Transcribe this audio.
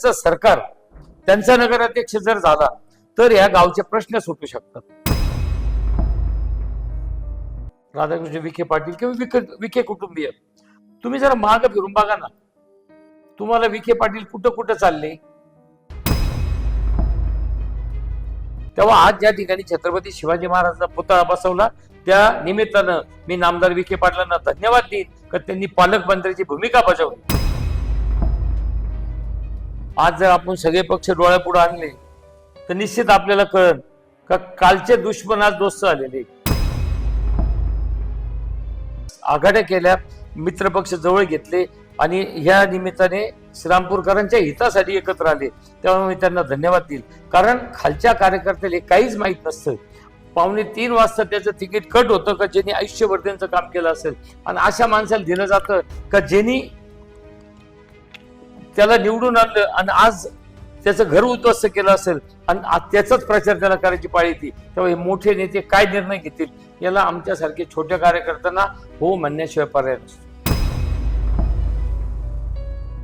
त्यांचं सरकार त्यांचा नगराध्यक्ष जर झाला तर या गावचे प्रश्न सुटू शकतात. राधाकृष्ण विखे पाटील किंवा विखे विखे कुटुंबीय तुम्ही जरा माग फिरून बघा ना. तुम्हाला विखे पाटील कुठं कुठं चालले? तेव्हा आज ज्या ठिकाणी छत्रपती शिवाजी महाराजांचा पुतळा बसवला त्या निमित्तानं मी नामदार विखे पाटलांना धन्यवाद देईन का त्यांनी पालकमंत्र्याची भूमिका बजावली. आज जर आपण सगळे पक्ष डोळ्यापुढे आणले तर निश्चित आपल्याला कळन का कालचे दुश्मन आज दोस्त आलेले आघाड्या केल्या मित्रपक्ष जवळ घेतले आणि ह्या निमित्ताने श्रीरामपूरकरांच्या हितासाठी एकत्र आले. तेव्हा मी त्यांना धन्यवाद देईल. कारण खालच्या कार्यकर्त्याला काहीच माहीत नसतं. पावणे तीन वाजता त्याचं तिकीट कट होतं का ज्यांनी आयुष्यवर्धनचं त्यांचं काम केलं असेल. आणि अशा माणसाला दिलं जातं का ज्यांनी त्याला निवडून आणलं आणि आज त्याचं घर उद्ध्वस्त केलं असेल आणि आज त्याचाच प्रचार त्याला करायची पाळी येते. तेव्हा हे मोठे नेते काय निर्णय घेतील याला आमच्यासारखे छोट्या कार्यकर्त्यांना हो म्हणण्याशिवाय पर्याय नसतो.